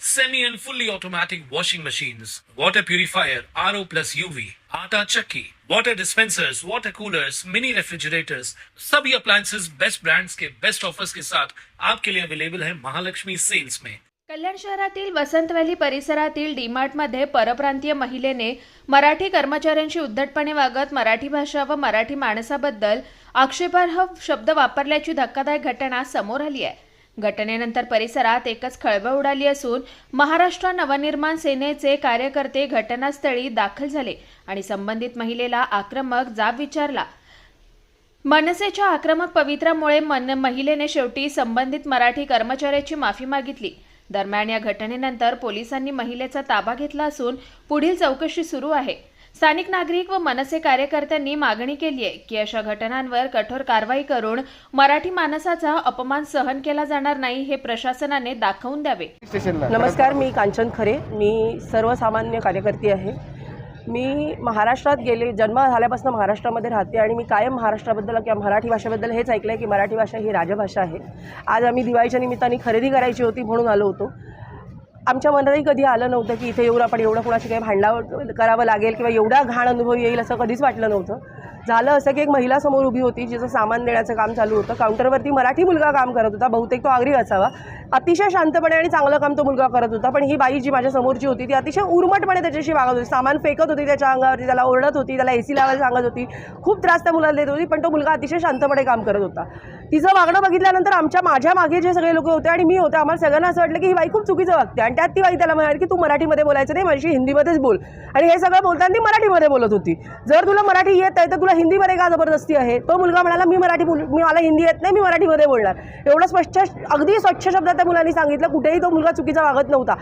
semi and fully automatic washing machines, water purifier, RO plus UV, आटा चक्की, water dispensers, water coolers, mini refrigerators, सभी appliances best brands के best offers के साथ आपके लिए अवेलेबल है महालक्ष्मी सेल्स में कल्याण शहरातील वसंत व्हॅली परिसरातील डीमार्टमध्ये परप्रांतीय महिलेने मराठी कर्मचाऱ्यांशी उद्धटपणे वागत मराठी भाषा व मराठी माणसाबद्दल आक्षेपार्ह शब्द वापरल्याची धक्कादायक घटना समोर आली आहे. घटनेनंतर परिसरात एकच खळबळ उडाली असून महाराष्ट्र नवनिर्माण सेनेचे कार्यकर्ते घटनास्थळी दाखल झाले आणि संबंधित महिलेला आक्रमक जाब विचारला. मनसेच्या आक्रमक पवित्रामुळे मन महिलेने शेवटी संबंधित मराठी कर्मचाऱ्याची माफी मागितली. दरम्यान या घटनेनंतर पोलिसांनी महिलेचा ताबा घेतला असून पुढील चौकशी सुरू आहे. स्थानिक नागरिक व मनसे कार्यकर्त्यांनी मागणी केली आहे की अशा घटनांवर कठोर कारवाई करून मराठी माणसाचा अपमान सहन केला जाणार नाही हे प्रशासनाने दाखवून द्यावे. नमस्कार मी कांचन खरे. मी सर्वसामान्य कार्यकर्ती आहे. मी महाराष्ट्रात गेले जन्म झाल्यापासून महाराष्ट्रामध्ये राहते आणि मी कायम महाराष्ट्राबद्दल किंवा मराठी भाषेबद्दल हेच ऐकलं आहे की मराठी भाषा ही राजभाषा आहे. आज आम्ही दिवाळीच्या निमित्ताने खरेदी करायची होती म्हणून आलो होतो. आमच्या मनातही कधी आलं नव्हतं की इथे येऊन आपण एवढं कोणाशी काही भांडावं करावं लागेल किंवा एवढा घाण अनुभव येईल असं कधीच वाटलं नव्हतं. झालं असं की एक महिला समोर उभी होती जिचं सामान देण्याचं काम चालू होतं. काउंटरवरती मराठी मुलगा काम करत होता. बहुतेक तो आगरी असावा. अतिशय शांतपणे आणि चांगलं काम तो मुलगा करत होता. पण ही बाई जी माझ्या समोरची होती ती अतिशय उर्मटपणे त्याच्याशी वागत होती. सामान फेकत होती त्याच्या अंगावरती त्याला ओरडत होती त्याला ए सी लावायला सांगत होती. खूप त्रास त्या मुलाला देत होती पण तो मुलगा अतिशय शांतपणे काम करत होता. तिचं वागणं बघितल्यानंतर आमच्या माझ्या मागे जे सगळे लोक होते आणि मी होते आम्हाला सगळ्यांना असं वाटलं की ही बाई खूप चुकीचं वागते. आणि त्यात ती बाई त्याला म्हणाली की तू मराठीमध्ये बोलायचं नाही माझी हिंदीमध्येच बोल. आणि हे सगळं बोलताना ती मराठीमध्ये बोलत होती. जर तुला मराठी येत आहे तर तुला हिंदीमध्ये का जबरदस्ती आहे? तो मुलगा म्हणाला मी मराठी बोल मी मला हिंदी येत नाही मी मराठीमध्ये बोलणार. एवढं स्पष्ट अगदी स्वच्छ शब्दात त्या मुलांनी सांगितलं कुठेही तो मुलगा चुकीचा वागत नव्हता.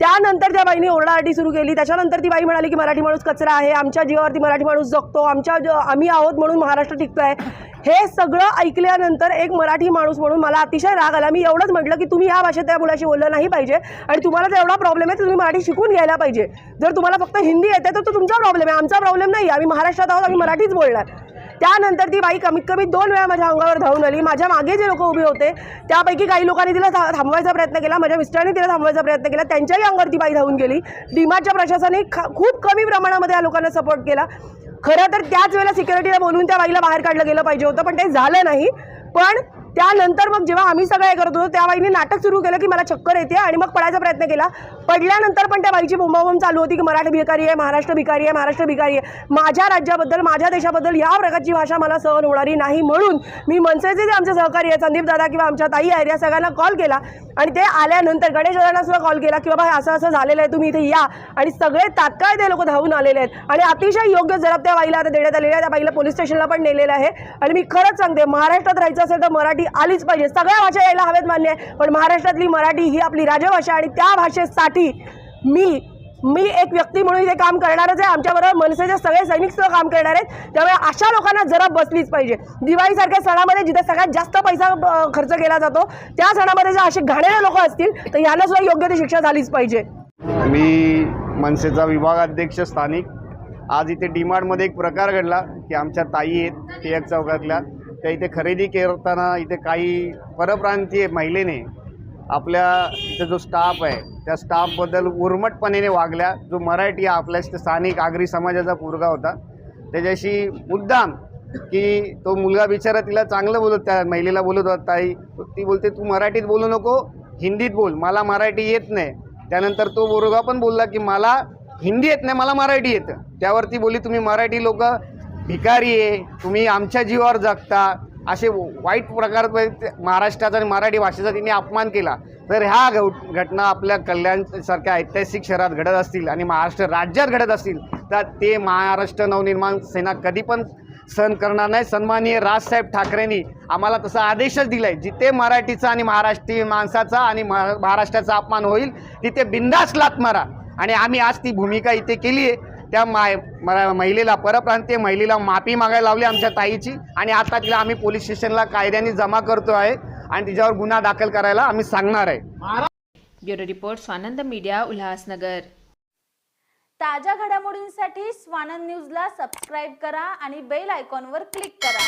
त्यानंतर त्या बाईने ओरडाआरडी सुरू केली. त्याच्यानंतर ती बाई म्हणाली की मराठी माणूस कचरा आहे आमच्या जीवावरती मराठी माणूस जगतो आमच्या आम्ही आहोत म्हणून महाराष्ट्र टिकतो आहे हे सगळं ऐकल्यानंतर एक मराठी माणूस म्हणून मला अतिशय राग आला. मी एवढंच म्हटलं की तुम्ही ह्या भाषेत त्या मुलाशी बोललं नाही पाहिजे आणि तुम्हाला जर एवढा प्रॉब्लेम आहे तर तुम्ही मराठी शिकून घ्यायला पाहिजे. जर तुम्हाला फक्त हिंदी येते तर तो तुमचा प्रॉब्लेम आहे. आमचा प्रॉब्लेम नाही आम्ही महाराष्ट्रात आहोत आम्ही मराठीच बोलणार. त्यानंतर ती बाई कमीत कमी दोन वेळा माझ्या अंगावर धावून आली. माझ्या मागे जे लोक उभे होते त्यापैकी काही लोकांनी तिला थांबवायचा प्रयत्न केला. माझ्या मिस्टरांनी तिला थांबवायचा प्रयत्न केला. त्यांच्याही अंगावर ती बाई धावून गेली. डीमार्टच्या प्रशासनाने खूप कमी प्रमाणामध्ये या लोकांना सपोर्ट केला. खरं तर त्याच वेळेला सिक्युरिटीला बोलून त्या बाईला बाहेर काढलं गेलं पाहिजे होतं पण ते झालं नाही. पण त्यानंतर मग जेव्हा आम्ही सगळं हे करत होतो त्या बाईने नाटक सुरू केलं की मला चक्कर येते आणि मग पडायचा प्रयत्न केला. पडल्यानंतर पण त्या बाईची बोंबाबोंब चालू होती की मराठी भिकारी आहे महाराष्ट्र भिकारी आहे महाराष्ट्र भिकारी आहे. माझ्या राज्याबद्दल माझ्या देशाबद्दल या प्रकारची भाषा मला सहन होणारी नाही म्हणून मी मनसेचे जे आमचे सहकारी आहे संदीप दादा किंवा आमच्या ताई आहेत या सगळ्यांना कॉल केला. आणि ते आल्यानंतर गणेश दादांना सुद्धा कॉल केला की बाबा असं असं झालेलं आहे तुम्ही इथे या. आणि सगळे तात्काळ ते लोक धावून आलेले आहेत. आणि अतिशय योग्य जबाब त्या बाईला आता देण्यात आलेल्या आहे त्या बाईला पोलीस स्टेशनला पण नेलेलं आहे. आणि मी खरंच सांगते महाराष्ट्रात राहायचं असेल तर मराठी आलीच पाहिजे. सगळ्या भाषा यायला हव्यात मान्य आहे. पण महाराष्ट्रातली मराठी ही आपली राजभाषा आणि त्या भाषेसाठी मी मी एक व्यक्ती म्हणून इथे काम करणारच आहे. आमच्याबरोबर मनसेचे सगळे सैनिक सुद्धा काम करणार आहेत. त्यामुळे अशा लोकांना जरा बसलीच पाहिजे. दिवाळीसारख्या सणामध्ये जिथे सगळ्यात जास्त पैसा खर्च केला जातो त्या सणामध्ये जर असे घाणेरे लोक असतील तर यांना सुद्धा योग्य ती शिक्षा झालीच पाहिजे. मी मनसेचा विभाग अध्यक्ष स्थानिक. आज इथे डीमार्टमध्ये एक प्रकार घडला की आमच्या ताई आहेत टिळक चौकातल्या. त्या इथे खरेदी करताना इथे काही परप्रांतीय महिलेने आपल्या इथं जो स्टाफ आहे त्या स्टाफबद्दल उर्मटपणे वागल्या. जो मराठी आपल्या स्थानिक आगरी समाजाचा पोरगा होता. त्याच्याशी मुद्दाम की तो मुलगा बिचारा तिला चांगलं बोलत त्या महिलेला बोलत होता ताई ती बोलते तू मराठीत बोलू नको हिंदीत बोल. मला मराठी येत नाही. त्यानंतर तो बोरगा पण बोलला की मला हिंदी येत नाही मला मराठी येतं. त्यावरती बोली तुम्ही मराठी लोक भिकारी आहे. तुम्ही आमच्या जीवावर जगता. असे वाईट प्रकार म्हणजे महाराष्ट्राचा आणि मराठी भाषेचा तिने अपमान केला. तर ह्या घ- घटना आपल्या कल्याणसारख्या ऐतिहासिक शहरात घडत असतील आणि महाराष्ट्र राज्यात घडत असतील तर ते महाराष्ट्र नवनिर्माण सेना कधी पण सहन करणार नाही. सन्माननीय राजसाहेब ठाकरेंनी आम्हाला तसा आदेशच दिला आहे जिथे मराठीचा आणि महाराष्ट्रीय माणसाचा आणि महा- महाराष्ट्राचा अपमान होईल तिथे बिंदास लात मारा. आणि आम्ही आज ती भूमिका इथे केली आहे त्या माय महिलेला परप्रांतीय महिलेला माफी मागायला लावली आमच्या ताईची. आणि आता तिला आम्ही पोलीस स्टेशनला कायद्याने जमा करतो आहे. आणि तिच्यावर गुन्हा दाखल करायला आम्ही सांगणार आहे. Bureau report Swanand media Ulhasnagar. ताज्या घडामोडींसाठी स्वानंद न्यूजला सबस्क्राईब करा आणि बेल आयकॉनवर क्लिक करा.